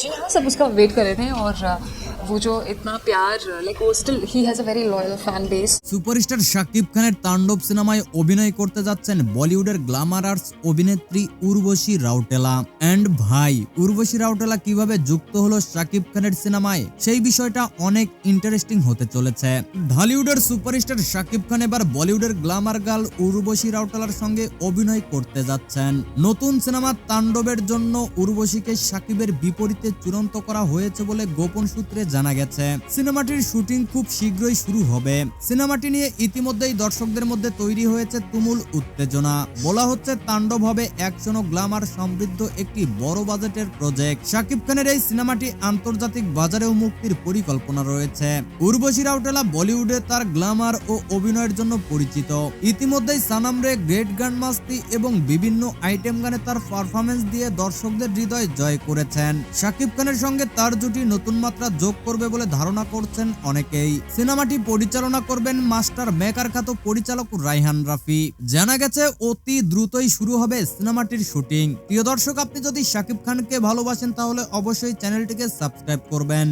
जी हाँ सब उसका वेट कर रहे थे और वो जो इतना प्यार लाइक वो still he has a very loyal fan base superstar Shakib খানের তাণ্ডব সিনেমায় অভিনয় করতে যাচ্ছেন বলিউডের গ্ল্যামারার্স অভিনেত্রী উর্বশী রাউটেলা এন্ড ভাই উর্বশী রাউটেলা কিভাবে যুক্ত হলো শাকিব খানের সিনেমায় সেই বিষয়টা অনেক ইন্টারেস্টিং হতে চলেছে ঢালিউডের সুপারস্টার শাকিব খান এবার বলিউডের গ্ল্যামার গার্ল উর্বশী রাউটেলার সঙ্গে অভিনয় করতে যাচ্ছেন নতুন সিনেমা তাণ্ডবের জন্য উর্বশীকে শাকিবের বিপরীতে চূড়ান্ত করা হয়েছে বলে গোপন সূত্রে জানা গেছে, সিনেমাটির শুটিং খুব শীঘ্রই শুরু হবে। সিনেমাটি নিয়ে ইতিমধ্যেই দর্শকদের মধ্যে তৈরি হয়েছে তুমুল উত্তেজনা। বলা হচ্ছে, তাণ্ডব হবে অ্যাকশন ও গ্ল্যামার সমৃদ্ধ একটি বড় বাজেটের প্রজেক্ট। শাকিব খানের এই সিনেমাটি আন্তর্জাতিক বাজারেও মুক্তির পরিকল্পনা রয়েছে। উর্বশী রাউটেলা বলিউডে তার গ্ল্যামার ও অভিনয়ের জন্য পরিচিত। ইতিমধ্যেই সানাম রে, গ্রেট গান মাস্তি এবং বিভিন্ন আইটেম গানে তার পারফরমেন্স দিয়ে দর্শকদের হৃদয় জয় করেছেন। শাকিব খানের সঙ্গে তার জুটি নতুন মাত্রা যোগ করবে বলে ধারণা করছেন অনেকেই। সিনেমাটি পরিচালনা করবেন মাস্টার মেকার খ্যাত পরিচালক রাইহান রাফি। জানা গেছে, অতি দ্রুতই শুরু হবে সিনেমাটির শুটিং। প্রিয় দর্শক, আপনি যদি শাকিব খানকে ভালোবাসেন, তাহলে অবশ্যই চ্যানেলটিকে সাবস্ক্রাইব করবেন।